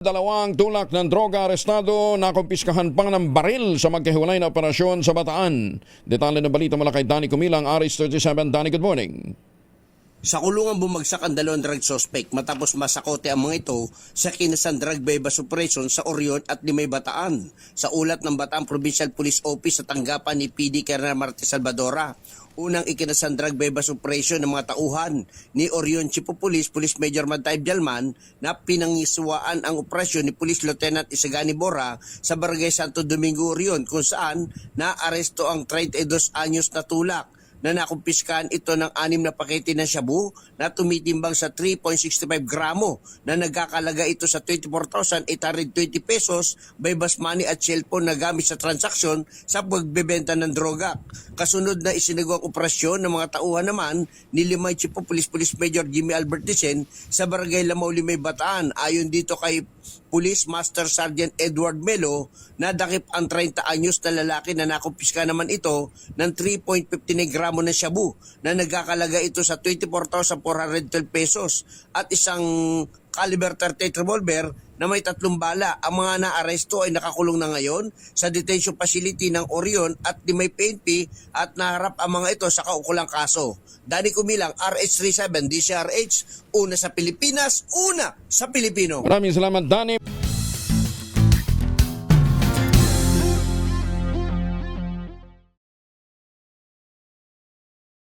Dalawang tulak ng droga arestado na kumpiskahan pa ng baril sa magkahiwalay na operasyon sa Bataan. Detalye ng balita mula kay Danny Kumilang, Aris 37. Danny, good morning. Sa kulungan bumagsak ang dalawang drug suspect matapos masakote ang mga ito sa kinasan drug bypass operation sa Orion at Limay Bataan. Sa ulat ng Bataan Provincial Police Office sa tanggapan ni PD Colonel Marte Salvadora, unang ikinasan drug bypass operation ng mga tauhan ni Orion Chief of Police Police Major Mantay Bialman na pinangiswaan ang operasyon ni Police Lieutenant Isagani Bora sa Barangay Santo Domingo Orion kung saan naaresto ang 32 anyos na tulak na nakumpiskan ito ng anim na pakete ng shabu na tumitimbang sa 3.65 gramo na nagkakalaga ito sa 24,820 pesos by bus money at cellphone na gamit sa transaksyon sa pagbebenta ng droga. Kasunod na isinagawa ang operasyon ng mga tauhan naman ni Limay Chief Police Police Major Jimmy Albertisen sa Barangay Lamaw Limay Bataan. Ayon dito kay Police Master Sergeant Edward Melo nadakip ang 30 anyos na lalaki na nakumpiska naman ito ng 3.59 gramo na shabu na nagkakalaga ito sa 24,412 pesos at isang caliber 38 revolver na may tatlong bala. Ang mga naaresto ay nakakulong na ngayon sa detention facility ng Orion at di may PNP at naharap ang mga ito sa kaukulang kaso. Dani Kumilang, RH37, DCRH, una sa Pilipinas, una sa Pilipino. Maraming salamat, Danny.